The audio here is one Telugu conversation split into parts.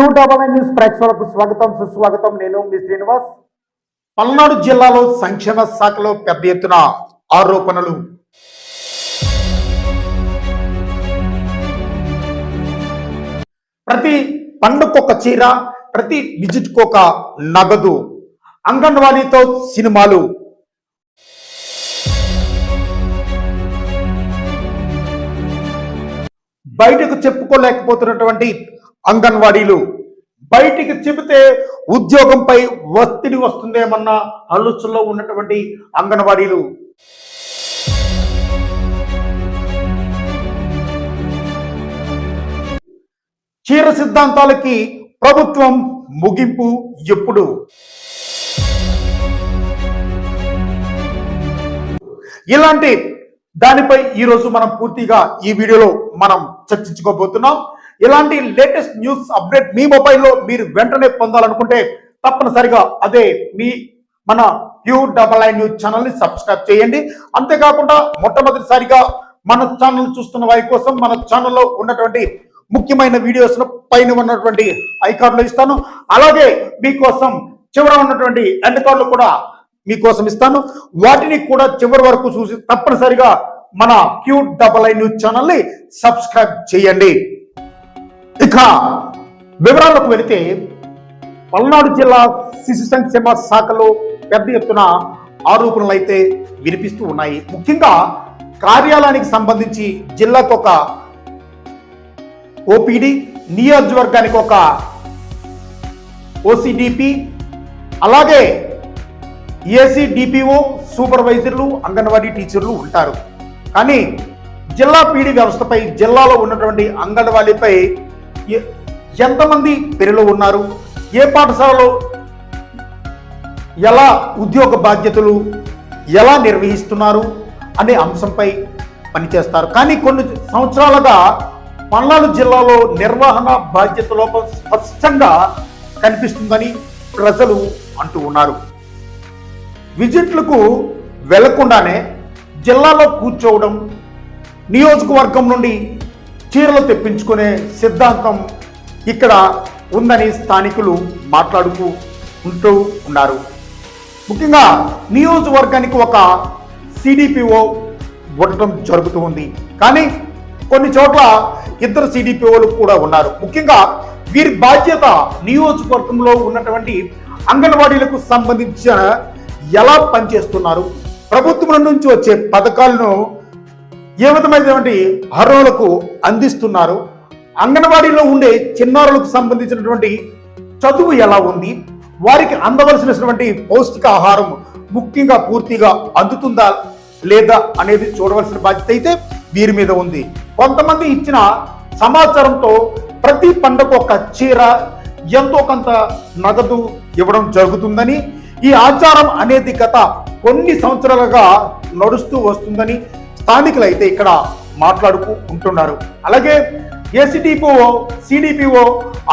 క్యూ డబల్ న్యూస్ ప్రేక్షకులకు స్వాగతం సుస్వాగతం. నేను మీ శ్రీనివాస్. పల్నాడు జిల్లాలో సంక్షేమ శాఖలో పెద్ద ఎత్తున ఆరోపణలు. ప్రతి పండుకొక చీర ప్రతి విజిట్కు ఒక నగదు అంగన్వాడీతో సినిమాలు. బయటకు చెప్పుకోలేకపోతున్నటువంటి అంగన్వాడీలు. బయటికి చెబితే ఉద్యోగంపై ఒత్తిడి వస్తుందేమన్న ఆలోచనలో ఉన్నటువంటి అంగన్వాడీలు. చీర సిద్ధాంతాలకి ప్రభుత్వం ముగింపు ఎప్పుడు? ఇలాంటి దానిపై ఈరోజు మనం పూర్తిగా ఈ వీడియోలో మనం చర్చించుకోబోతున్నాం. ఇలాంటి లేటెస్ట్ న్యూస్ అప్డేట్ మీ మొబైల్లో మీరు వెంటనే పొందాలనుకుంటే తప్పనిసరిగా అదే మీ మన క్యూ డబల్ ఐ న్యూస్ ఛానల్ని సబ్స్క్రైబ్ చేయండి. అంతేకాకుండా మొట్టమొదటిసారిగా మన ఛానల్ చూస్తున్న వారి కోసం మన ఛానల్లో ఉన్నటువంటి ముఖ్యమైన వీడియోస్ను పైన ఉన్నటువంటి ఐకార్డులు ఇస్తాను. అలాగే మీకోసం చివర ఉన్నటువంటి ఎండ్ కార్డులు కూడా మీకోసం ఇస్తాను. వాటిని కూడా చివరి వరకు చూసి తప్పనిసరిగా మన క్యూ డబల్ ఐ న్యూస్ ఛానల్ని సబ్స్క్రైబ్ చేయండి. ఇక వివరాలకు వెళితే పల్నాడు జిల్లా శిశు సంక్షేమ శాఖలో పెద్ద ఎత్తున ఆరోపణలు అయితే వినిపిస్తూ ఉన్నాయి. ముఖ్యంగా కార్యాలయానికి సంబంధించి జిల్లాకు ఒక ఓపీడీ నియోజకవర్గానికి ఒక ఓసిడిపి అలాగే ఏసీ డిపిఓ సూపర్వైజర్లు అంగన్వాడీ టీచర్లు ఉంటారు. కానీ జిల్లా పీడీ వ్యవస్థపై జిల్లాలో ఉన్నటువంటి అంగన్వాడీపై ఎంతమంది పిల్లలు ఉన్నారు? ఏ పాఠశాలలో? ఎలా ఉద్యోగ బాధ్యతలు? ఎలా నిర్వహిస్తున్నారు? అనే అంశంపై పనిచేస్తారు. కానీ కొన్ని సంవత్సరాలుగా పల్నాడు జిల్లాలో నిర్వహణ బాధ్యత లోపం స్పష్టంగా కనిపిస్తుందని ప్రజలు అంటూ ఉన్నారు. విజిట్లకు వెళ్ళకుండానే జిల్లాలో కూర్చోవడం నియోజకవర్గం నుండి చీరలు తెప్పించుకునే సిద్ధాంతం ఇక్కడ ఉందని స్థానికులు మాట్లాడుతూ ఉంటూ ఉన్నారు. ముఖ్యంగా నియోజకవర్గానికి ఒక సిడిపిఓ ఉండటం జరుగుతూ ఉంది. కానీ కొన్ని చోట్ల ఇద్దరు సిడిపిఓలు కూడా ఉన్నారు. ముఖ్యంగా వీరి బాధ్యత నియోజకవర్గంలో ఉన్నటువంటి అంగన్వాడీలకు సంబంధించిన ఎలా పనిచేస్తున్నారు? ప్రభుత్వం నుంచి వచ్చే పథకాలను ఏ విధమైనటువంటి అర్హులకు అందిస్తున్నారు? అంగన్వాడీలో ఉండే చిన్నారులకు సంబంధించినటువంటి చదువు ఎలా ఉంది? వారికి అందవలసినటువంటి పౌష్టిక ఆహారం ముఖ్యంగా పూర్తిగా అందుతుందా లేదా అనేది చూడవలసిన బాధ్యత అయితే వీరి మీద ఉంది. కొంతమంది ఇచ్చిన సమాచారంతో ప్రతి పండగ ఒక చీర ఎంతో కొంత నగదు ఇవ్వడం జరుగుతుందని ఈ ఆచారం అనేది గత కొన్ని సంవత్సరాలుగా నడుస్తూ వస్తుందని స్థానికులు అయితే ఇక్కడ మాట్లాడుతూ ఉంటున్నారు. అలాగే ఏసీడీపీఓ సిడిపిఓ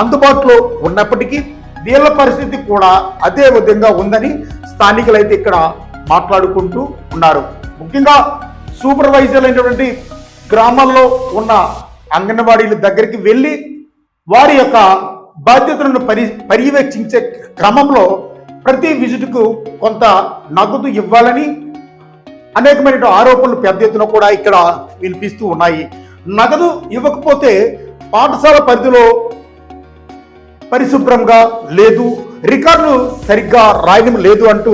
అందుబాటులో ఉన్నప్పటికీ వీళ్ళ పరిస్థితి కూడా అదే విధంగా ఉందని స్థానికులు అయితే ఇక్కడ మాట్లాడుకుంటూ ఉన్నారు. ముఖ్యంగా సూపర్వైజర్ అయినటువంటి గ్రామాల్లో ఉన్న అంగన్వాడీల దగ్గరికి వెళ్ళి వారి యొక్క బాధ్యతలను పరి పర్యవేక్షించే క్రమంలో ప్రతి విజిట్కు కొంత నగదు ఇవ్వాలని అనేకమైన ఆరోపణలు పెద్ద ఎత్తున కూడా ఇక్కడ వినిపిస్తూ ఉన్నాయి. నగదు ఇవ్వకపోతే పాఠశాల పరిధిలో పరిశుభ్రంగా లేదు రికార్డులు సరిగ్గా రాయడం లేదు అంటూ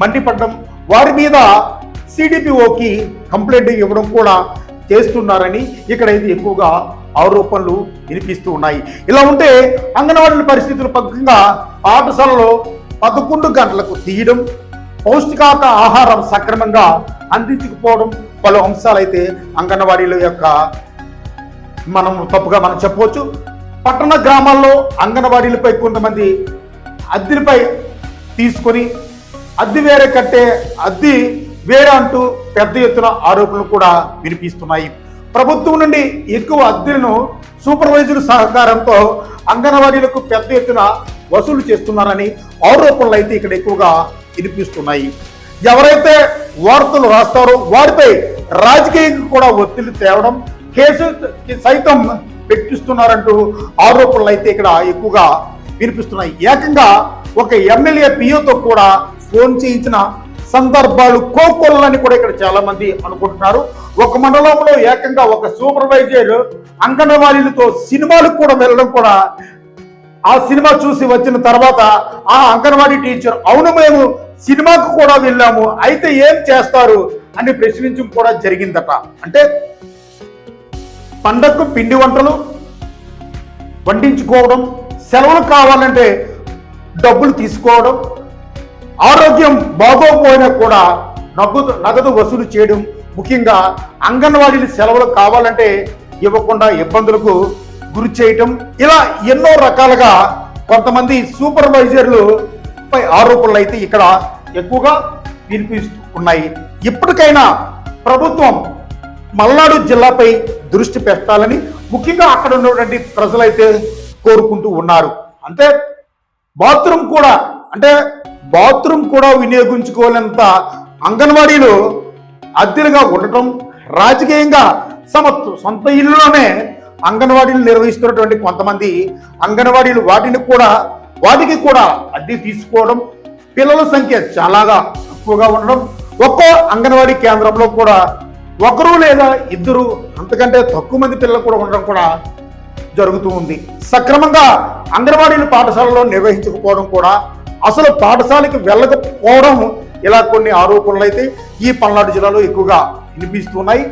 మండిపడడం వారి మీద సిడిపిఓకి కంప్లైంట్ ఇవ్వడం కూడా చేస్తున్నారని ఇక్కడ ఇది ఎక్కువగా ఆరోపణలు వినిపిస్తూ ఉన్నాయి. ఇలా ఉంటే అంగన్వాడీల పరిస్థితులు పక్కగా పాఠశాలలో పదకొండు గంటలకు తీయడం పౌష్టికాక ఆహారం సక్రమంగా అందించకపోవడం పలు అంశాలైతే అంగన్వాడీల యొక్క మనం తప్పుగా మనం చెప్పవచ్చు. పట్టణ గ్రామాల్లో అంగన్వాడీలపై కొంతమంది అద్దెలపై తీసుకొని అద్దె వేరే కట్టే అద్దె వేరే అంటూ పెద్ద ఎత్తున ఆరోపణలు కూడా వినిపిస్తున్నాయి. ప్రభుత్వం నుండి ఎక్కువ అద్దెలను సూపర్వైజర్ సహకారంతో అంగన్వాడీలకు పెద్ద ఎత్తున వసూలు చేస్తున్నారని ఆరోపణలు అయితే ఇక్కడ ఎక్కువగా వినిపిస్తున్నాయి. ఎవరైతే వార్తలు రాస్తారో వారిపై రాజకీయంగా కూడా ఒత్తిడి తేవడం కేసు సైతం పెట్టిస్తున్నారంటూ ఆరోపణలు అయితే ఇక్కడ ఎక్కువగా వినిపిస్తున్నాయి. ఏకంగా ఒక ఎమ్మెల్యే పిఓతో కూడా ఫోన్ చేయించిన సందర్భాలు కోకొల్లని కూడా ఇక్కడ చాలా మంది అనుకుంటున్నారు. ఒక మండలంలో ఏకంగా ఒక సూపర్వైజర్ అంగన్వాడీలతో సినిమాలకు కూడా వెళ్ళడం కూడా ఆ సినిమా చూసి వచ్చిన తర్వాత ఆ అంగన్వాడీ టీచర్ అవును మేము సినిమాకు కూడా వెళ్ళాము. అయితే ఏం చేస్తారు అని ప్రశ్నించడం కూడా జరిగిందట. అంటే పండగకు పిండి వంటలు వండించుకోవడం సెలవులు కావాలంటే డబ్బులు తీసుకోవడం ఆరోగ్యం బాగోకపోయినా కూడా నగదు నగదు వసూలు చేయడం ముఖ్యంగా అంగన్వాడీలు సెలవులు కావాలంటే ఇవ్వకుండా ఇబ్బందులకు గురి చేయటం ఇలా ఎన్నో రకాలుగా కొంతమంది సూపర్వైజర్లు పై ఆరోపణలు అయితే ఇక్కడ ఎక్కువగా వినిపిస్తూ ఉన్నాయి ఇప్పటికైనా ప్రభుత్వం మల్నాడు జిల్లాపై దృష్టి పెట్టాలని ముఖ్యంగా అక్కడ ఉన్నటువంటి ప్రజలైతే కోరుకుంటూ ఉన్నారు. అంటే బాత్రూమ్ కూడా అంటే బాత్రూమ్ కూడా వినియోగించుకోలేంత అంగన్వాడీలు అద్దెలుగా ఉండటం రాజకీయంగా సమ సొంత ఇల్లులోనే అంగన్వాడీలు నిర్వహిస్తున్నటువంటి కొంతమంది అంగన్వాడీలు వాటిని కూడా వాటికి కూడా అద్దె తీసుకోవడం పిల్లల సంఖ్య చాలాగా తక్కువగా ఉండడం ఒక్కో అంగన్వాడీ కేంద్రంలో కూడా ఒకరు లేదా ఇద్దరు అంతకంటే తక్కువ మంది పిల్లలు కూడా ఉండడం కూడా జరుగుతూ ఉంది. సక్రమంగా అంగన్వాడీలు పాఠశాలలో నిర్వహించకపోవడం కూడా అసలు పాఠశాలకి వెళ్ళకపోవడం ఇలా కొన్ని ఆరోపణలు అయితే ఈ పల్నాడు జిల్లాలో ఎక్కువగా వినిపిస్తున్నాయి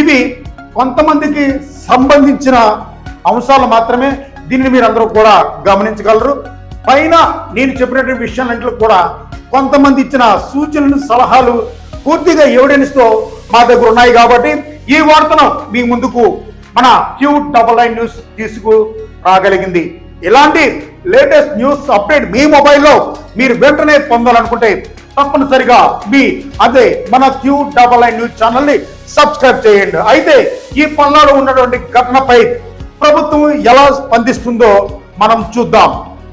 ఇవి కొంతమందికి సంబంధించిన అంశాలు మాత్రమే. దీన్ని మీరు అందరూ కూడా గమనించగలరు. పైన నేను చెప్పినటువంటి విషయాలన్నింటిలో కూడా కొంతమంది ఇచ్చిన సూచనలు సలహాలు పూర్తిగా ఎవిడెన్స్తో మా దగ్గర ఉన్నాయి కాబట్టి ఈ వార్తను మీ ముందుకు మన క్యూ డబల్ నైన్ న్యూస్ తీసుకు రాగలిగింది. ఇలాంటి లేటెస్ట్ న్యూస్ అప్డేట్ మీ మొబైల్లో మీరు వెంటనే పొందాలనుకుంటే తప్పనిసరిగా మీ అదే మన క్యూ డబల్ నైన్ న్యూస్ ఛానల్ని సబ్స్క్రైబ్ చేయండి. అయితే ఈ పల్నాడు ఉన్నటువంటి ఘటనపై ప్రభుత్వం ఎలా స్పందిస్తుందో మనం చూద్దాం.